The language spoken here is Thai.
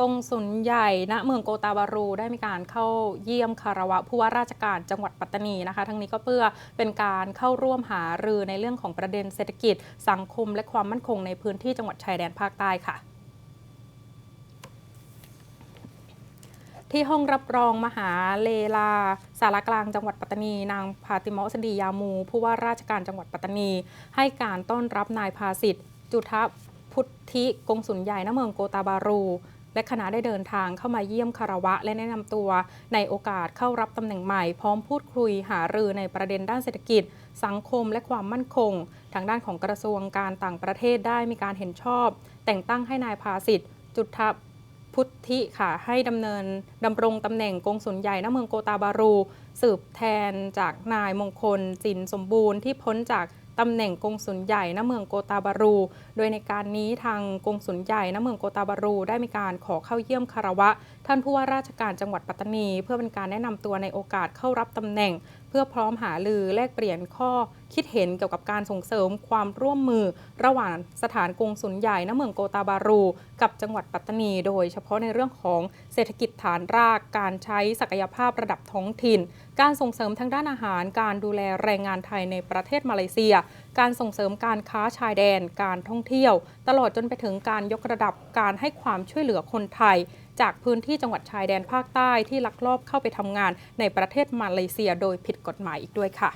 กงสุลใหญ่ณเมืองโกตาบารูได้มีการเข้าเยี่ยมคารวะผู้ว่าราชการจังหวัดปัตตานีนะคะ ทั้งนี้ก็เพื่อเป็นการเข้าร่วมหารือในเรื่องของประเด็นเศรษฐกิจ สังคม และความมั่นคงในพื้นที่จังหวัดชายแดนภาคใต้ค่ะที่ห้องรับรองมหาเลลาสารกลางจังหวัดปัตตานี นางพาติมอสดียามู ผู้ว่าราชการจังหวัดปัตตานี ให้การต้อนรับนายภาสิทธิ์จุทพุทธิกงสุลใหญ่ณเมืองโกตาบารู และคณะได้เดินทางเข้ามาเยี่ยมคารวะ และแนะนำตัวในโอกาสเข้ารับตำแหน่งใหม่ พร้อมพูดคุยหารือในประเด็นด้านเศรษฐกิจ สังคมและความมั่นคง ทางด้านของกระทรวงการต่างประเทศได้มีการเห็นชอบ แต่งตั้งให้นายภาสิทธิ์จุทพุทธิค่ะให้ดำเนินดำรงตำแหน่งกงสุลใหญ่ณเมืองโกตาบารู สืบแทนจากนายมงคลจินสมบูรณ์ที่พ้นจาก ตำแหน่งกงสุลใหญ่ณเมืองโกตาบารู โดยในการนี้ทางกงสุลใหญ่ณเมืองโกตาบารู ได้มีการขอเข้าเยี่ยมคารวะ ท่านผู้ว่าราชการจังหวัดปัตตานี เพื่อเป็นการแนะนำตัวในโอกาสเข้ารับตำแหน่ง เพื่อพร้อมหาลือแลกเปลี่ยนข้อคิดเห็นเกี่ยวกับการส่งเสริมความร่วมมือ ระหว่างสถานกงสุลใหญ่ณเมืองโกตาบารู กับจังหวัดปัตตานี โดยเฉพาะในเรื่องของเศรษฐกิจฐานรากการใช้ศักยภาพระดับท้องถิ่น การส่งเสริมทางด้านอาหาร การดูแลแรงงานไทยในประเทศมาเลเซีย การส่งเสริมการค้าชายแดน การท่องเที่ยว ตลอดจนไปถึงการยกระดับการให้ความช่วยเหลือคนไทย จากพื้นที่จังหวัดชายแดนภาคใต้ที่ลักลอบเข้าไปทำงานในประเทศมาเลเซียโดยผิดกฎหมายอีกด้วยค่ะ